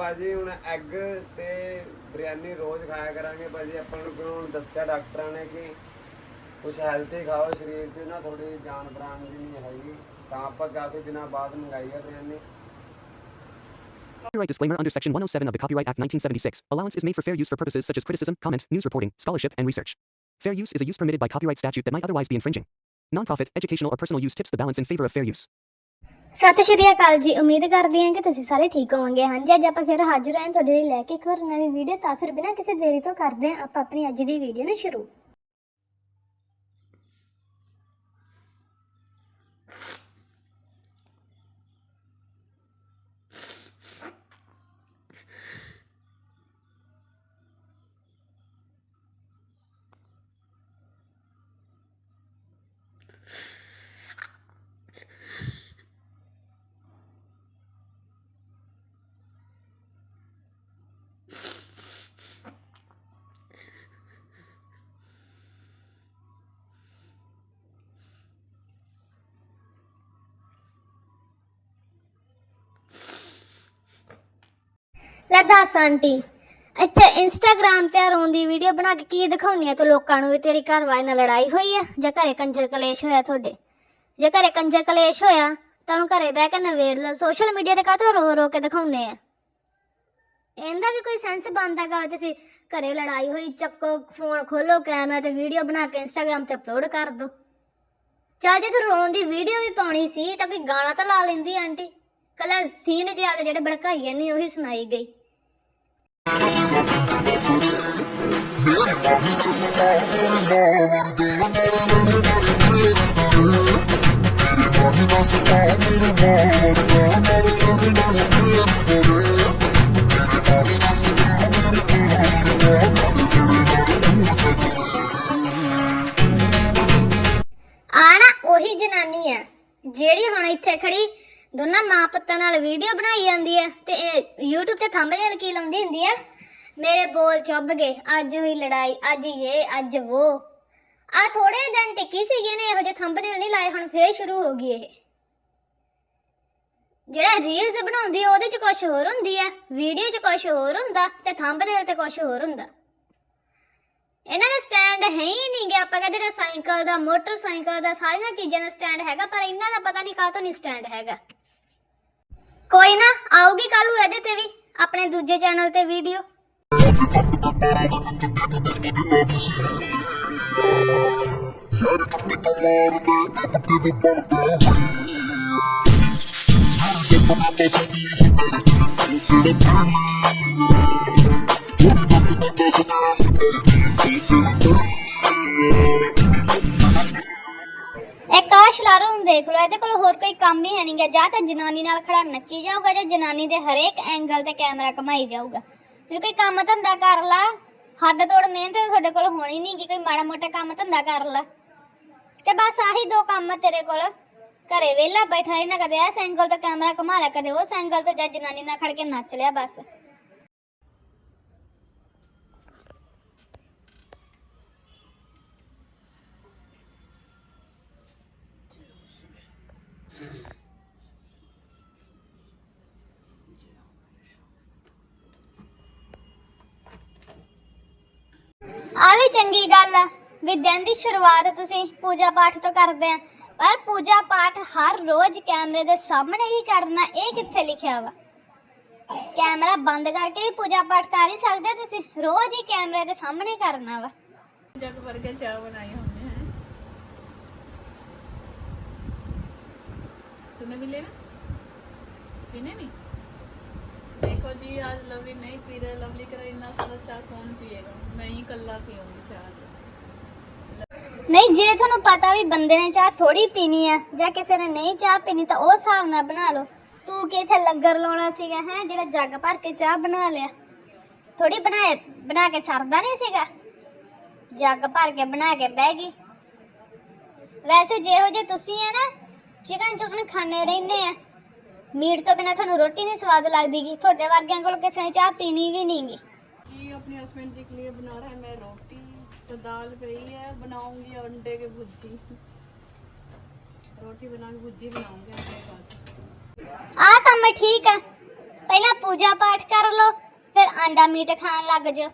ਭਾਜੀ ਹੁਣ ਐਗ ਤੇ ਬਿਰਿਆਨੀ ਰੋਜ਼ ਖਾਇਆ ਕਰਾਂਗੇ ਭਾਜੀ ਆਪਾਂ ਨੂੰ ਕਿਉਂ ਹੁਣ ਦੱਸਿਆ ਡਾਕਟਰਾਂ ਨੇ ਕਿ ਕੁਝ ਹੈਲਥੀ ਖਾਓ ਸਰੀਰ 'ਚ ਨਾ ਥੋੜੀ ਜਾਨ ਪ੍ਰਾਣ ਦੀ ਨਹੀਂ ਹੈਗੀ ਤਾਂ ਆਪਾਂ ਕਾਫੀ ਦਿਨਾਂ ਬਾਅਦ ਮੰਗਾਈ ਹੈ biryani Copyright disclaimer under Section 107 of the Copyright Act 1976. Allowance is made for fair use for purposes such as criticism, comment, news reporting, scholarship, and research. Fair use is a use permitted by copyright statute that might otherwise be infringing. Non-profit, educational, or personal use tips the balance in favor of fair use. ਸਤਿ ਸ਼੍ਰੀ ਅਕਾਲ ਜੀ। ਉਮੀਦ ਕਰਦੇ ਹਾਂ ਕਿ ਤੁਸੀਂ ਸਾਰੇ ਠੀਕ ਹੋਵੋਗੇ। ਹਾਂਜੀ, ਅੱਜ ਆਪਾਂ ਫਿਰ ਹਾਜ਼ਰ ਆਏ ਤੁਹਾਡੇ ਲਈ ਲੈ ਕੇ ਇੱਕ ਹੋਰ ਨਵੀਂ ਵੀਡੀਓ ਤਾਂ ਫਿਰ ਬਿਨਾਂ ਕਿਸੇ ਦੇਰੀ ਤੋਂ ਕਰਦੇ ਹਾਂ ਆਪਾਂ ਆਪਣੀ ਅੱਜ ਦੀ ਵੀਡੀਓ ਨੂੰ ਸ਼ੁਰੂ। ਲੈ ਦੱਸ ਆਂਟੀ। ਇੱਥੇ ਇੰਸਟਾਗ੍ਰam ਤੇ ਰੋਣ ਦੀ ਵੀਡੀਓ ਬਣਾ ਕੇ ਕੀ ਦਿਖਾਉਣੀ ਆ ਤੂੰ ਲੋਕਾਂ ਨੂੰ ਵੀ ਤੇਰੀ ਘਰ ਵਾਲੇ ਨਾਲ ਲੜਾਈ ਹੋਈ ਆ? ਜਾਂ ਘਰੇ ਕੰਜਰ ਕਲੇਸ਼ ਹੋਇਆ ਤੁਹਾਡੇ, ਜੇ ਘਰੇ ਕੰਜਰ ਕਲੇਸ਼ ਹੋਇਆ, ਤਾਂ ਉਹਨੂੰ ਘਰੇ ਬਹਿ ਕੇ ਨਵੇੜ ਲਓ ਸੋਸ਼ਲ ਮੀਡੀਆ ਤੇ ਕਾਹਤੋਂ ਰੋ ਰੋ ਕੇ ਦਿਖਾਉਣੇ ਆ? ਇਹਦਾ ਵੀ ਕੋਈ ਸੈਂਸ ਬਣਦਾਗਾ ਤੁਸੀਂ ਘਰੇ ਲੜਾਈ ਹੋਈ, ਚੱਕੋ ਫੋਨ ਖੋਲੋ ਕੈਮਰਾ ਤੇ ਵੀਡੀਓ ਬਣਾ ਕੇ ਇੰਸਟਾਗ੍ਰam ਤੇ ਅਪਲੋਡ ਕਰ ਦੋ। ਚੱਲ ਜੇ ਤੂੰ ਰੋਣ ਦੀ ਵੀਡੀਓ ਵੀ ਪਾਉਣੀ ਸੀ, ਤਾਂ ਕੋਈ ਗਾਣਾ ਤਾਂ ਲਾ ਲੈਂਦੀ ਆਂਟੀ। ਕੱਲਾ ਸੀਨ ਜ਼ਿਆਦਾ ਜਿਹੜੇ ਭੜਕਾਈ ਨਹੀਂ ਉਹੀ ਸੁਣਾਈ ਗਈ। ਆ ਨਾ ਉਹੀ ਜਨਾਨੀ ਆ, ਜਿਹੜੀ ਹੁਣ ਇੱਥੇ ਖੜੀ ਦੋਨਾਂ ਮਾਂ ਪੁੱਤਾਂ ਨਾਲ ਵੀਡੀਓ ਬਣਾਈ ਜਾਂਦੀ ਆ ਤੇ ਇਹ YouTube ਤੇ ਥੰਬਨੇਲ ਕੀ ਲਾਉਂਦੀ ਹੁੰਦੀ ਆ? ਮੇਰੇ ਬੋਲ ਚੁੱਭ ਗਏ। ਅੱਜ ਹੋਈ ਲੜਾਈ, ਅੱਜ ਇਹ, ਅੱਜ ਉਹ ਆ ਥੋੜੇ ਦਿਨ ਟਿੱਕੀ ਸੀਗੇ ਨੇ, ਇਹੋ ਜਿਹੇ ਥੰਬਨੇਲ ਨਹੀਂ ਲਾਏ, ਹੁਣ ਫੇਰ ਸ਼ੁਰੂ ਹੋ ਗਈ ਇਹ। ਜਿਹੜਾ ਰੀਲਸ ਬਣਾਉਂਦੀ ਉਹਦੇ ਚ ਕੁਝ ਹੋਰ ਹੁੰਦੀ ਆ। ਵੀਡੀਓ ਚ ਕੁਝ ਹੋਰ ਹੁੰਦਾ ਤੇ ਥੰਬਨੇਲ ਤੇ ਕੁਝ ਹੋਰ ਹੁੰਦਾ। ਇਹਨਾਂ ਦਾ ਸਟੈਂਡ ਹੈ ਹੀ ਨਹੀਂ ਗਿਆ ਆਪਾਂ ਕਹਿੰਦੇ ਨੇ ਸਾਈਕਲ ਦਾ, ਮੋਟਰਸਾਈਕਲ ਦਾ, ਸਾਰੀਆਂ ਚੀਜ਼ਾਂ ਦਾ ਸਟੈਂਡ ਹੈਗਾ, ਪਰ ਇਹਨਾਂ ਦਾ ਪਤਾ ਨਹੀਂ ਕਾਹਤੋਂ ਨਹੀਂ ਸਟੈਂਡ ਹੈਗਾ। ਕੋਈ ਨਾ, ਆਊਗੀ ਕੱਲ ਨੂੰ ਇਹਦੇ ਤੇ ਵੀ, ਆਪਣੇ ਦੂਜੇ ਚੈਨਲ ਤੇ ਵੀਡੀਓ ਇੱਕ ਆਹ ਸ਼ਲਾਰੂ ਦੇਖ ਲਓ ਇਹਦੇ ਕੋਲ ਹੋਰ ਕੋਈ ਕੰਮ ਹੀ ਹੈ ਨਹੀਂਗਾ ਜਾਂ ਤਾਂ ਜਨਾਨੀ ਨਾਲ ਖੜਾ ਨੱਚੀ ਜਾਊਗਾ ਜਾਂ ਜਨਾਨੀ ਦੇ ਹਰੇਕ ਐਂਗਲ ਤੇ ਕੈਮਰਾ ਘਮਾਈ ਜਾਊਗਾ। ਜੇ ਕੋਈ ਕੰਮ ਧੰਦਾ ਕਰ ਲਾ, ਹੱਡ ਤੋੜ ਮਿਹਨਤ ਤੁਹਾਡੇ ਕੋਲ ਹੋਣੀ ਨਹੀਂ ਕਿ ਕੋਈ ਮਾੜਾ ਮੋਟਾ ਕੰਮ ਧੰਦਾ ਕਰ ਲਾ। ਤੇ ਬਸ ਆਹੀ ਦੋ ਕੰਮ ਆ ਤੇਰੇ ਕੋਲ। ਘਰੇ ਵਿਹਲਾ ਬੈਠਾ ਰਹਿਣਾ ਕਦੇ ਇਸ ਐਂਗਲ ਤੋਂ ਕੈਮਰਾ ਘੁਮਾ ਲਿਆ, ਕਦੇ ਉਸ ਐਂਗਲ ਤੋਂ, ਜਾਂ ਜਨਾਨੀ ਨਾਲ ਖੜ ਕੇ ਨੱਚ ਲਿਆ ਬਸ। ਆ ਵੀ ਚੰਗੀ ਗੱਲ ਆ ਵੀ ਦਿਨ ਦੀ ਸ਼ੁਰੂਆਤ ਤੁਸੀਂ ਪੂਜਾ ਪਾਠ ਤੋਂ ਕਰਦੇ ਆ ਪਰ ਪੂਜਾ ਪਾਠ ਹਰ ਰੋਜ਼ ਕੈਮਰੇ ਦੇ ਸਾਹਮਣੇ ਹੀ ਕਰਨਾ ਇਹ ਕਿੱਥੇ ਲਿਖਿਆ ਵਾ ਕੈਮਰਾ ਬੰਦ ਕਰਕੇ ਵੀ ਪੂਜਾ ਪਾਠ ਕਰ ਹੀ ਸਕਦੇ ਆ ਤੁਸੀਂ ਰੋਜ਼ ਹੀ ਕੈਮਰੇ ਦੇ ਸਾਹਮਣੇ ਕਰਨਾ ਵਾ जग भर के चाय बनाई हमने हैं तुम्हें भी लेना पीने नहीं देखो जी आज लवली नहीं पी रहे लवली करा इतना सारा चाय कौन पिएगा मैं ही कल्ला पीऊंगी चाय आज ਨਹੀਂ ਜੇ ਤੁਹਾਨੂੰ ਪਤਾ ਵੀ ਬੰਦੇ ਨੇ ਚਾਹ ਥੋੜੀ ਪੀਣੀ ਆ ਜਾਂ ਕਿਸੇ ਨੇ ਨਹੀਂ ਚਾਹ ਪੀਣੀ ਤਾਂ ਉਹ ਹਿਸਾਬ ਨਾਲ ਬਣਾ ਲਓ ਤੂੰ ਕਿ ਇੱਥੇ ਲੰਗਰ ਲਾਉਣਾ ਸੀਗਾ ਹੈ ਜਿਹੜਾ ਜੱਗ ਭਰ ਕੇ ਚਾਹ ਬਣਾ ਲਿਆ ਥੋੜੀ ਬਣਾਏ ਬਣਾ ਕੇ ਸਰਦਾ ਨਹੀਂ ਸੀਗਾ ਜੱਗ ਭਰ ਕੇ ਬਣਾ ਕੇ ਬਹਿ ਗਈ ਵੈਸੇ ਜਿਹੋ ਜੇ ਤੁਸੀਂ ਆ ਨਾ ਚਿਕਨ ਚੁਕਨ ਖਾਣੇ ਰਹਿੰਦੇ ਆ ਮੀਟ ਤੋਂ ਬਿਨਾ ਤੁਹਾਨੂੰ ਰੋਟੀ ਨਹੀਂ ਸਵਾਦ ਲੱਗਦੀ ਗੀ ਤੁਹਾਡੇ ਵਰਗਿਆਂ ਕੋਲ ਕਿਸੇ ਨੇ ਚਾਹ ਪੀਣੀ ਵੀ ਨਹੀਂਗੀ जी अपने हस्बैंड जी के लिए बना रहा है मैं रोटी तो दाल गई है बनाऊंगी अंडे की भुर्जी रोटी बना के भुर्जी बनाऊंगी अंडे का ਆਹ ਕੰਮ ਠੀਕ ਆ ਪਹਿਲਾਂ ਪੂਜਾ ਪਾਠ ਕਰ ਲਓ ਫਿਰ ਆਂਡਾ ਮੀਟ ਖਾਣ ਲੱਗ ਜਾਓ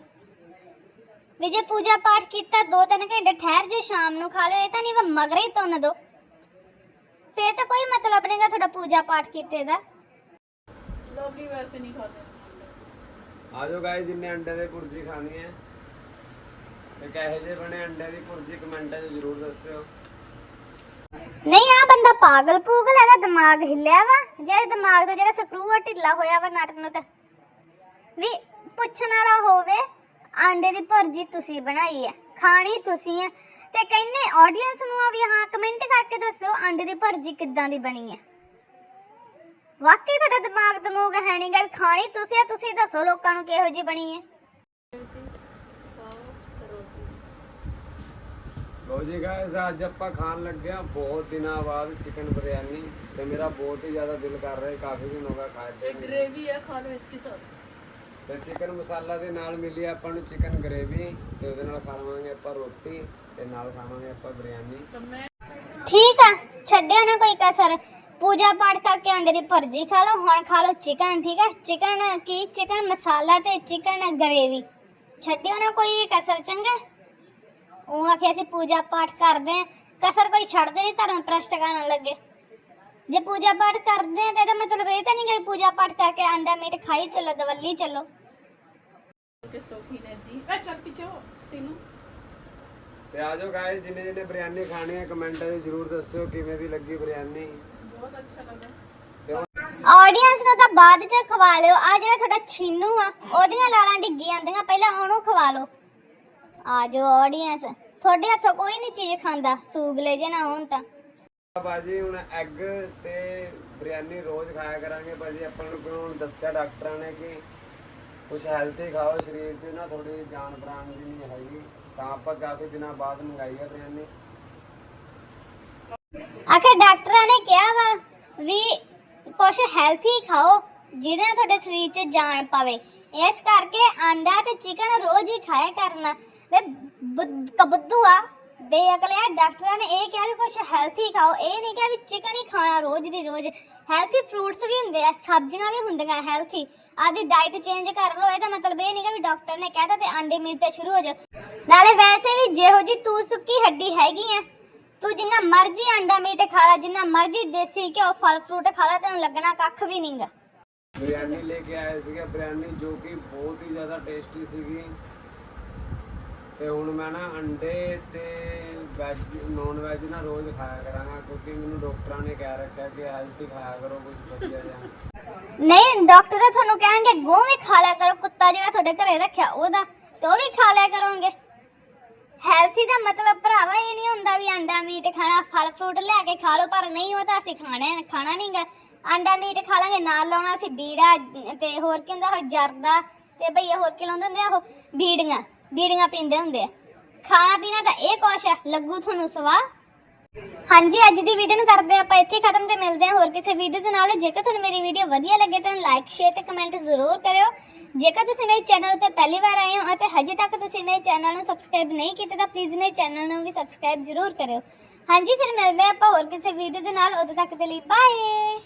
ਵੀ ਜੇ ਪੂਜਾ ਪਾਠ ਕੀਤਾ 2-3 ਘੰਟੇ ਠਹਿਰ ਜਾਓ ਸ਼ਾਮ ਨੂੰ ਖਾ ਲਿਓ ਇਹ ਤਾਂ ਨਹੀਂ ਵਾ ਮਗਰੇ ਹੀ ਤੁੰਨ ਦੋ ਫੇਰ ਤਾਂ ਕੋਈ ਮਤਲਬ ਨਹੀਂਗਾ ਤੁਹਾਡਾ ਪੂਜਾ ਪਾਠ ਕੀਤੇ ਦਾ। ਲੋਕੀ ਵੈਸੇ ਨਹੀਂ ਖਾਂਦੇ। ਆ ਜਾਓ ਜਿੰਨੇ ਅੰਡੇ ਦੇ ਭੁਰਜੀ ਖਾਣੀ ਹੈ। ਤੇ ਕਹੇ ਜੇ ਬਣੇ ਅੰਡੇ ਦੀ ਭੁਰਜੀ ਕਮੈਂਟਾਂ 'ਚ ਜ਼ਰੂਰ ਦੱਸਿਓ। ਨਹੀਂ ਆ ਬੰਦਾ ਪਾਗਲ ਪੂਗਲ ਹੈ, ਦਿਮਾਗ ਹਿੱਲਿਆ ਵਾ। ਜੇ ਦਿਮਾਗ ਦਾ ਜਿਹੜਾ ਸਕਰੂ ਆ ਢਿੱਲਾ ਹੋਇਆ ਵਾ ਨਟ ਨਟ। ਵੀ ਪੁੱਛਣ ਵਾਲਾ ਹੋਵੇ ਆਂਡੇ ਦੀ ਪੁਰਜੀ ਤੁਸੀਂ ਬਣਾਈ ਹੈ ਖਾਣੀ ਤੁਸੀਂ ਹੈ। ਤੇ ਕਹਿੰਦੇ ਆਡੀਅנס ਨੂੰ ਆ ਵੀ ਹਾਂ ਕਮੈਂਟ ਕਰਕੇ ਦੱਸੋ ਅੰਡੇ ਦੀ ਭਰਜੀ ਕਿੱਦਾਂ ਦੀ ਬਣੀ ਹੈ। ਵਾਕਈ ਤੁਹਾਡਾ ਦਿਮਾਗ ਦਮੋਗ ਹੈ ਨਹੀਂ ਗਾ ਖਾਣੀ ਤੁਸੀਂ ਤੁਸੀਂ ਦੱਸੋ ਲੋਕਾਂ ਨੂੰ ਕਿਹੋ ਜੀ ਬਣੀ ਹੈ। ਲੋ ਜੀ ਗਾਇਸ ਅੱਜ ਆਪਾਂ ਖਾਣ ਲੱਗੇ ਆ ਬਹੁਤ ਦਿਨਾਂ ਬਾਅਦ ਚਿਕਨ ਬਿਰਿਆਨੀ ਤੇ ਮੇਰਾ ਬਹੁਤ ਹੀ ਜ਼ਿਆਦਾ ਦਿਲ ਕਰ ਰਿਹਾ ਹੈ ਕਾਫੀ ਦਿਨ ਹੋ ਗਿਆ ਖਾਏ ਤੇ ਗ੍ਰੇਵੀ ਹੈ ਖਾਣ ਇਸ ਕੇ ਸਾਥ ਤੇ ਚਿਕਨ ਮਸਾਲਾ ਦੇ ਨਾਲ ਮਿਲੀ ਆਪਾਂ ਨੂੰ ਚਿਕਨ ਗ੍ਰੇਵੀ ਤੇ ਉਹਦੇ ਨਾਲ ਖਾਵਾਂਗੇ ਆਪਾਂ ਰੋਟੀ ਤੇ ਨਾਲ ਖਾਵਾਂਗੇ ਆਪਾਂ ਬਿਰਿਆਨੀ ਠੀਕ ਆ ਛੱਡਿਓ ਨਾ ਕੋਈ ਕਸਰ। ਪੂਜਾ ਪਾਠ ਕਰਕੇ ਆਂਡੇ ਦੀ ਭੁਰਜੀ ਖਾ ਲਓ ਹੁਣ ਖਾ ਲਓ ਚਿਕਨ ਠੀਕ ਆ? ਚਿਕਨ ਕੀ? ਚਿਕਨ ਮਸਾਲਾ ਤੇ ਚਿਕਨ ਗਰੇਵੀ ਛੱਡਿਓ ਨਾ ਕੋਈ ਵੀ ਕਸਰ ਚੰਗਾ? ਉਹ ਆਖੇ ਅਸੀਂ ਪੂਜਾ ਪਾਠ ਕਰਦੇ ਆ। ਕਸਰ ਕੋਈ ਛੱਡਦੇ ਨਹੀਂ ਧਰਮ ਪ੍ਰਸ਼ਟ ਕਰਨ ਲੱਗੇ। ਜੇ ਪੂਜਾ ਪਾਠ ਕਰਦੇ ਆ ਤੇ ਇਹਦਾ ਮਤਲਬ ਇਹ ਤਾਂ ਨਹੀਂ ਕਿ ਪੂਜਾ ਪਾਠ ਕਰਕੇ ਆਂਡਾ ਮੀਟ ਖਾਈ ਚੱਲੋ ਦਵੱਲੀ ਚੱਲੋ। ਕਿ ਸੋਖੀ ਨੇ ਜੀ। ਵੇ ਚੱਲ ਪਿੱਛੇ ਹੋ ਸੀਨੂ। ਤੇ ਆਜੋ ਗਾਇਸ ਜਿਨੇ ਜਿਨੇ ਬਿਰਿਆਨੀ ਖਾਣੀ ਹੈ ਕਮੈਂਟਾਂ 'ਚ ਜਰੂਰ ਦੱਸਿਓ ਕਿਵੇਂ ਦੀ ਲੱਗੀ ਬਿਰਿਆਨੀ। ਬਹੁਤ ਅੱਛਾ ਲੱਗਾ। ਆਡੀਅנס ਨੂੰ ਤਾਂ ਬਾਅਦ 'ਚ ਖਵਾ ਲਿਓ। ਆ ਜਿਹੜਾ ਤੁਹਾਡਾ ਛੀਨੂ ਆ ਉਹਦੀਆਂ ਲਾਲਾਂ ਡਿੱਗੀ ਜਾਂਦੀਆਂ ਪਹਿਲਾਂ ਉਹਨੂੰ ਖਵਾ ਲਓ। ਆਜੋ ਆਡੀਅנס ਤੁਹਾਡੇ ਹੱਥੋਂ ਕੋਈ ਨਹੀਂ ਚੀਜ਼ ਖਾਂਦਾ ਸੂਗਲੇ ਜੇ ਨਾ ਹੋਣ ਤਾਂ। ਬਾਜੀ ਹੁਣ ਐਗ ਤੇ ਬਿਰਿਆਨੀ ਰੋਜ਼ ਖਾਇਆ ਕਰਾਂਗੇ। ਬਾਜੀ ਆਪਾਂ ਨੂੰ ਦੱਸਿਆ ਡਾਕਟਰਾਂ ਨੇ ਕਿ ਕੁਝ ਹੈਲਥੀ ਖਾਓ, ਸਰੀਰ 'ਚ ਨਾ ਥੋੜੀ ਜਾਨ ਪ੍ਰਾਣ ਦੀ ਨਹੀਂ ਹੈਗੀ। ਤਾਂ ਆਪਾਂ ਕਾਫੀ ਦਿਨਾਂ ਬਾਅਦ ਮੰਗਾਈ ਹੈ ਬਿਰਿਆਨੀ ਆਖੇ ਡਾਕਟਰਾਂ ਨੇ ਕਿਹਾ ਵਾ ਵੀ ਕੁਝ ਹੈਲਥੀ ਖਾਓ, ਜਿਹਦੇ ਨਾਲ ਤੁਹਾਡੇ ਸਰੀਰ 'ਚ ਜਾਨ ਪਵੇ। ਇਸ ਕਰਕੇ ਆਂਡਾ ਤੇ ਚਿਕਨ ਰੋਜ਼ ਹੀ ਖਾਇਆ ਕਰਨਾ। ਵੇ ਬੁੱਧ- ਆ ਬੇਅਕਲਿਆ ਡਾਕਟਰਾਂ ਨੇ ਇਹ ਕਿਹਾ ਵੀ ਕੁਝ ਹੈਲਥੀ ਖਾਓ। ਇਹ ਨਹੀਂ ਕਿਹਾ ਵੀ ਚਿਕਨ ਹੀ ਖਾਣਾ ਰੋਜ਼ ਦੀ ਰੋਜ਼। ਹੈਲਥੀ ਫਰੂਟਸ ਵੀ ਹੁੰਦੇ ਆ, ਸਬਜ਼ੀਆਂ ਵੀ ਹੁੰਦੀਆਂ ਹੈਲਥੀ ਆਦੀ ਡਾਈਟ ਚੇਂਜ ਕਰ ਲਓ, ਇਹਦਾ ਮਤਲਬ ਇਹ ਨਹੀਂ ਕਿ ਵੀ ਡਾਕਟਰ ਨੇ ਕਹਿਤਾ ਤੇ ਆਂਡੇ ਮੀਟ ਤੇ ਸ਼ੁਰੂ ਹੋ ਜਾ ਨਾਲੇ ਵੈਸੇ ਵੀ ਜਿਹੋ ਜੀ ਤੂੰ ਸੁੱਕੀ ਹੱਡੀ ਹੈਗੀ ਆ, ਤੂੰ ਜਿੰਨਾ ਮਰਜ਼ੀ ਅੰਡਾ ਮੀਟ ਖਾ ਲੈ, ਜਿੰਨਾ ਮਰਜ਼ੀ ਦੇਸੀ ਘਿਓ, ਫਲ ਫਰੂਟ ਖਾ ਲੈ, ਤੈਨੂੰ ਲੱਗਣਾ ਕੱਖ ਵੀ ਨਹੀਂਗਾ ਬਿਰਿਆਨੀ ਲੈ ਕੇ ਆਏ ਸੀਗੇ ਬਿਰਿਆਨੀ ਜੋ ਕਿ ਬਹੁਤ ਹੀ ਜ਼ਿਆਦਾ ਟੇਸਟੀ ਸੀਗੀ। ਤੇ ਹੁਣ ਮੈਂ ਨਾ ਅੰਡੇ ਤੇ ਵੈਜ ਨੌਨ ਵੈਜ ਨਾ ਰੋਜ਼ ਖਾਇਆ ਕਰਾਂਗਾ, ਕਿਉਂਕਿ ਮੈਨੂੰ ਡਾਕਟਰਾਂ ਨੇ ਕਹਿ ਰੱਖਿਆ ਕਿ ਹੈਲਥੀ ਖਾਇਆ ਕਰੋ ਕੁਝ ਵਧੀਆ ਜਿਹਾ। ਨਹੀਂ, ਡਾਕਟਰ ਤਾਂ ਤੁਹਾਨੂੰ ਕਹਿਣਗੇ, ਗੋਹ ਵੀ ਖਾ ਲਿਆ ਕਰੋ, ਕੁੱਤਾ ਜਿਹੜਾ ਤੁਹਾਡੇ ਘਰੇ ਰੱਖਿਆ, ਉਹਦਾ ਤੇ ਵੀ ਖਾ ਲਿਆ ਕਰੋਗੇ। ਹੈਲਥੀ ਦਾ ਮਤਲਬ ਭਰਾਵਾ, ਇਹ ਨਹੀਂ ਹੁੰਦਾ ਵੀ ਅੰਡਾ, ਮੀਟ ਖਾਣਾ, ਫਲ ਫਰੂਟ ਲੈ ਕੇ ਖਾ ਲਓ, ਪਰ ਨਹੀਂ, ਉਹ ਤਾਂ ਅਸੀਂ ਖਾਣਾ ਖਾਣਾ ਨਹੀਂਗਾ ਅੰਡਾ, ਮੀਟ ਖਾ ਲਾਂਗੇ, ਨਾਲ ਲਾਉਣਾ ਅਸੀਂ ਬੀੜਾ, ਤੇ ਹੋਰ ਕੀ ਹੁੰਦਾ, ਉਹ ਜਰਦਾ, ਤੇ ਭਈਆ ਹੋਰ ਕੀ ਲਾਉਂਦੇ ਹੁੰਦੇ ਆ ਉਹ, ਬੀੜੀਆਂ। ਬੀੜੀਆਂ ਪੀਂਦੇ ਹੁੰਦੇ ਆ। ਖਾਣਾ ਪੀਣਾ ਤਾਂ ਇਹ ਕੁਛ ਆ, ਲੱਗੂ ਤੁਹਾਨੂੰ ਸਵਾ ਹਾਂਜੀ, ਅੱਜ ਦੀ ਵੀਡੀਓ ਨੂੰ ਕਰਦੇ ਆਪਾਂ ਇੱਥੇ ਖਤਮ ਤੇ ਮਿਲਦੇ ਹਾਂ ਹੋਰ ਕਿਸੇ ਵੀਡੀਓ ਦੇ ਨਾਲ। ਜੇਕਰ ਤੁਹਾਨੂੰ ਮੇਰੀ ਵੀਡੀਓ ਵਧੀਆ ਲੱਗੇ ਤਾਂ ਲਾਈਕ ਸ਼ੇਅਰ ਤੇ ਕਮੈਂਟ ਜ਼ਰੂਰ ਕਰਿਓ। ਜੇਕਰ ਤੁਸੀਂ ਮੇਰੇ ਚੈਨਲ ਉੱਤੇ ਪਹਿਲੀ ਵਾਰ ਆਏ ਹੋ ਅਤੇ ਹਜੇ ਤੱਕ ਤੁਸੀਂ ਮੇਰੇ ਚੈਨਲ ਨੂੰ ਸਬਸਕ੍ਰਾਈਬ ਨਹੀਂ ਕੀਤਾ ਤਾਂ ਪਲੀਜ਼ ਮੇਰੇ ਚੈਨਲ ਨੂੰ ਵੀ ਸਬਸਕ੍ਰਾਈਬ ਜ਼ਰੂਰ ਕਰਿਓ। ਹਾਂਜੀ, ਫਿਰ ਮਿਲਦੇ ਹਾਂ ਆਪਾਂ ਹੋਰ ਕਿਸੇ ਵੀਡੀਓ ਦੇ ਨਾਲ। ਉਦੋਂ ਤੱਕ ਦੇ ਲਈ ਬਾਏ